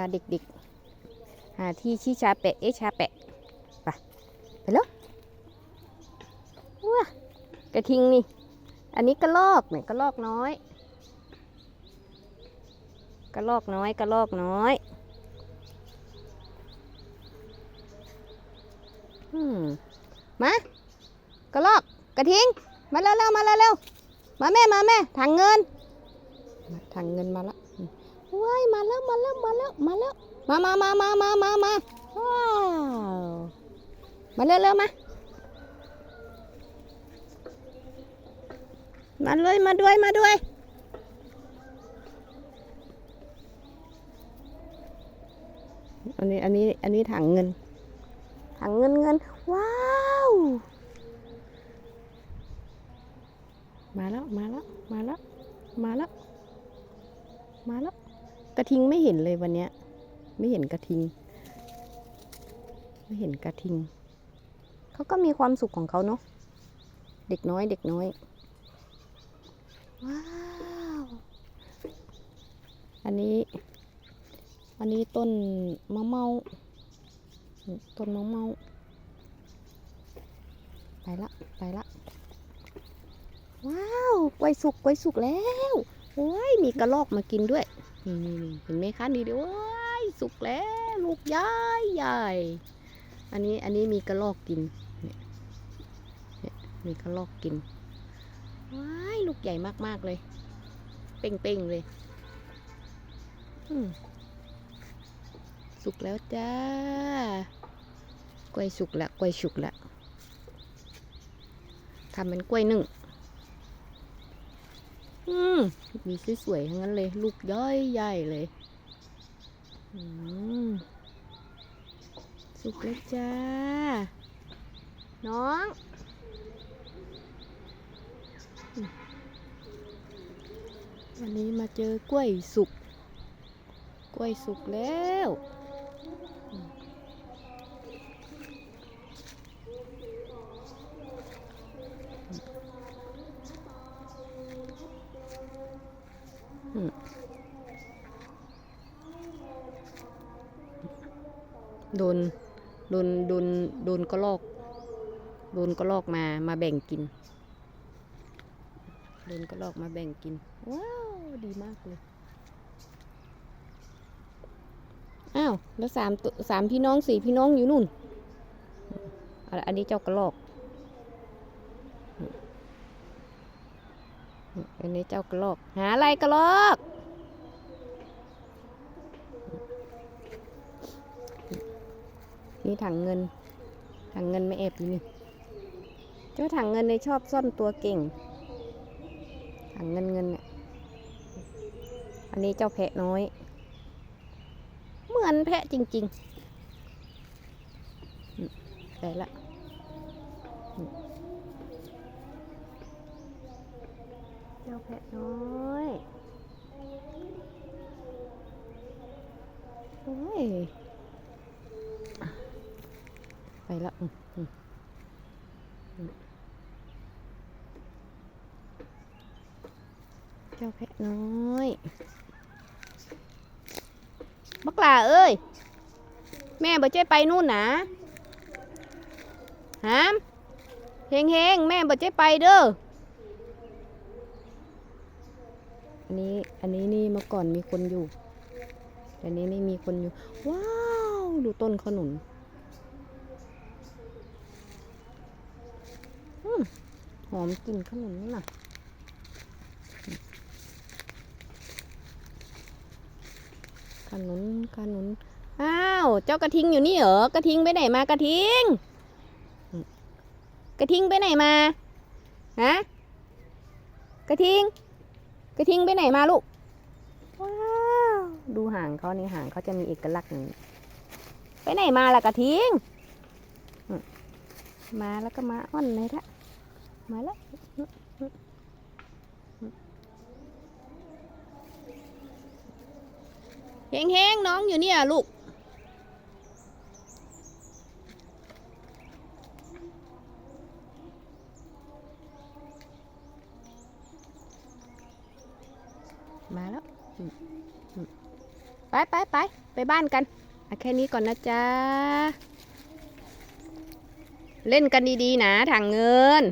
าเด็กๆ หาที่ชี้ชาแปะ เอะชาแปะ ไปไปแล้วว้ากระทิงนี่ อันนี้กระลอกเนี่ยกระลอกน้อย กระลอกน้อยกระลอกน้อย อืม มากระลอกกระทิง มาเร็วๆมาเร็วๆมาแม่มาแม่ถังเงินถังเงินมาแล้ว แล้วมาแล้วมาแล้วมาแล้วมามามามามามามาว้าวมาเร็วๆมา มาเลยมาด้วยมาด้วยอันนี้อันนี้อันนี้ถังเงินถังเงินเงิน ว้าวมาแล้วมาแล้วมาแล้วมาแล้วมาแล้ว กระทิงไม่เห็นเลยวันเนี้ย ไม่เห็นกระทิง ไม่เห็นกระทิง เขาก็มีความสุขของเขาเนาะเด็กน้อย เด็กน้อย ว้าว อันนี้ อันนี้ต้นมะเมาต้นมะเมาไปละไปละ ว้าวกล้วยสุกกล้วยสุกแล้ว โอ้ยมีกระรอกมากินด้วย นี่นี่นี่เห็นไหมคะนี่เดี๋ยวว้ยสุกแล้วลูกใหญ่ใหญ่อันนี้อันนี้มีกระรอกกินเนี่ยเนี่ยมีกระรอกกินว้ายลูกใหญ่มากๆเลย เป่งๆเลยสุกแล้วจ้ากล้วยสุกแล้วกล้วยสุกแล้วทำเป็นกล้วยนึ่ง อืมมีสวยๆทั้งนั้นเลย ลูกย้อยใหญ่เลย อืมสุกแล้วจ้า น้องอันนี้มาเจอกล้วยสุก กล้วยสุกแล้ว โดนโดนโดนโดนกระลอกโดนกระลอกมามาแบ่งกินโดนกระลอกมาแบ่งกิน ว้าว ดีมากเลยอ้าวแล้วสามสามพี่น้องสี่พี่น้องอยู่นู่น อันนี้เจ้ากระลอก อันนี้เจ้ากระลอก หาอะไรกระลอก นี่ถังเงิน ถังเงินไม่แอบอยู่นี่ เจ้าถังเงินเนี่ยชอบซ่อนตัวเก่ง ถังเงินเงินเนี่ย อันนี้เจ้าแพะน้อย เหมือนแพะจริงๆอืมได้ละเจ้าแพะน้อยโอ้ย ไปละเจ้าแพะน้อยบักหลาเอ้ย แม่บ่ใจไปนู่นนะฮามเฮงเฮงแม่บ่ใจไปเด้ออันนี้อันนี้นี่เมื่อก่อนมีคนอยู่แต่นี้ไม่มีคนอยู่ ว้าว ดูต้นขนุน อืม หอมกลิ่นขนุนนี่น่ะขนุนขนุนอ้าว เจ้ากระทิงอยู่นี่เหรอกระทิงไปไหนมากระทิงอืมกระทิงไปไหนมาฮะกระทิง กระทิงไปไหนมาลูกว้าวดูหางเขานี่หางเขาจะมีเอกลักษณ์อย่างนี้ไปไหนมาล่ะกระทิงอืมมาแล้วก็มาอ้อนเลยละ มาแล้วเฮงเฮงๆน้องอยู่เนี่ยลูก มาแล้ว ไปไปไปไปบ้านกันอะแค่นี้ก่อนนะจ๊ะ เล่นกันดี ๆ นะถังเงิน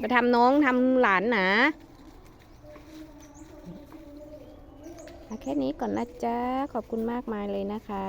ไปทำน้องทำหลานนะแค่นี้ก่อนนะจ๊ะ ขอบคุณมากมายเลยนะคะ